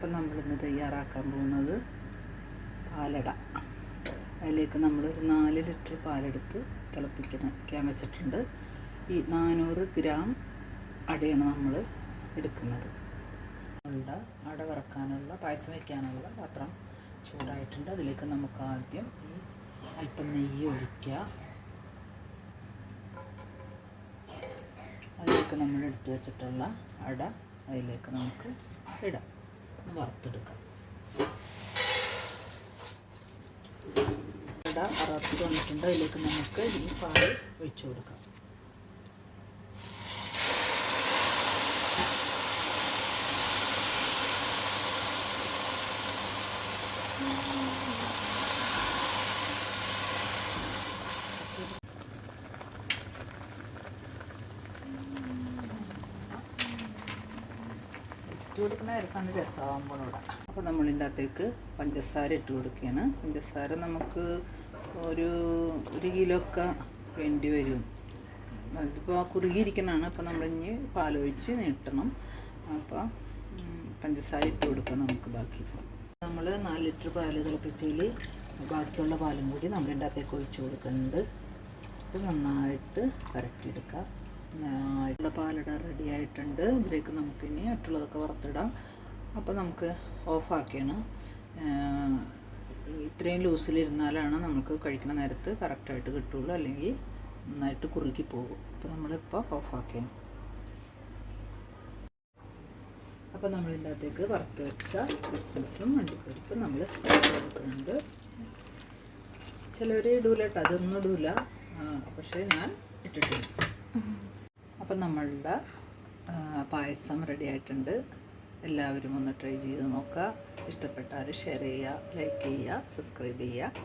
അപ്പം നമ്മളിന്ന് തയ്യാറാക്കാൻ പോകുന്നത് പാലട. അതിലേക്ക് നമ്മൾ ഒരു നാല് ലിറ്റർ പാലെടുത്ത് തിളപ്പിക്കാൻ വെച്ചിട്ടുണ്ട്. ഈ നാനൂറ് ഗ്രാം അടയാണ് നമ്മൾ എടുക്കുന്നത്. അട അട വറക്കാനുള്ള പായസം വയ്ക്കാനുള്ള പാത്രം ചൂടായിട്ടുണ്ട്. അതിലേക്ക് നമുക്ക് ആദ്യം ഈ അല്പം നെയ്യ് ഒഴിക്കുക. അതിലേക്ക് നമ്മൾ എടുത്തു വെച്ചിട്ടുള്ള അട അതിലേക്ക് നമുക്ക് ഇടാം. വറുത്തെടുക്കാം. അട വറുത്ത് വന്നിട്ടുണ്ട്. അതിലേക്ക് നമുക്ക് ഈ പാൽ ഒഴിച്ചു കൊടുക്കാം. ഇട്ട് കൊടുക്കുന്ന നേരത്താണ് രസമാകുമ്പോൾ ഇവിടെ അപ്പോൾ നമ്മൾ ഇതിന്റെ അകത്തേക്ക് പഞ്ചസാര ഇട്ട് കൊടുക്കുകയാണ്. പഞ്ചസാര നമുക്ക് ഒരു ഒരു കിലോ ഒക്കെ വേണ്ടി വരും. അതിപ്പോൾ കുറുകിയിരിക്കണതാണ്. അപ്പോൾ നമ്മളിഞ്ഞ് പാലൊഴിച്ച് നീട്ടണം. അപ്പോൾ പഞ്ചസാര ഇട്ട് കൊടുക്കാം നമുക്ക് ബാക്കി. നമ്മൾ നാല് ലിറ്റർ പാൽ തിളപ്പിച്ചതിൽ ബാക്കിയുള്ള പാലും കൂടി നമ്മളിന്റെ അകത്തേക്ക് ഒഴിച്ച് കൊടുക്കുന്നുണ്ട്. ഇത് നന്നായിട്ട് കറക്റ്റിയെടുക്കാം നന്നായിട്ടുള്ള പാലിടാൻ റെഡി ആയിട്ടുണ്ട്. ഇതിലേക്ക് നമുക്കിനി മറ്റുള്ളതൊക്കെ വറുത്തിടാം. അപ്പോൾ നമുക്ക് ഓഫാക്കിയാണ് ഇത്രയും ലൂസിലിരുന്നാലാണ് നമുക്ക് കഴിക്കുന്ന നേരത്ത് കറക്റ്റായിട്ട് കിട്ടുള്ളൂ. അല്ലെങ്കിൽ നന്നായിട്ട് കുറുക്കി പോകും. അപ്പോൾ നമ്മളിപ്പോൾ ഓഫാക്കിയാണ് അപ്പോൾ നമ്മൾ അകത്തേക്ക് വറുത്ത് വെച്ച ക്രിസ്മസും അണ്ടിപ്പരിപ്പും നമ്മൾ കൊടുക്കുന്നുണ്ട് ചിലവർ ഇടൂല കേട്ടോ. അതൊന്നും ഇടൂല. പക്ഷേ ഞാൻ ഇട്ടിട്ടില്ല അപ്പം നമ്മളുടെ പായസം റെഡി ആയിട്ടുണ്ട്. എല്ലാവരും ഒന്ന് ട്രൈ ചെയ്ത് നോക്കുക. ഇഷ്ടപ്പെട്ടാൽ ഷെയർ ചെയ്യുക ലൈക്ക് ചെയ്യുക സബ്സ്ക്രൈബ് ചെയ്യുക.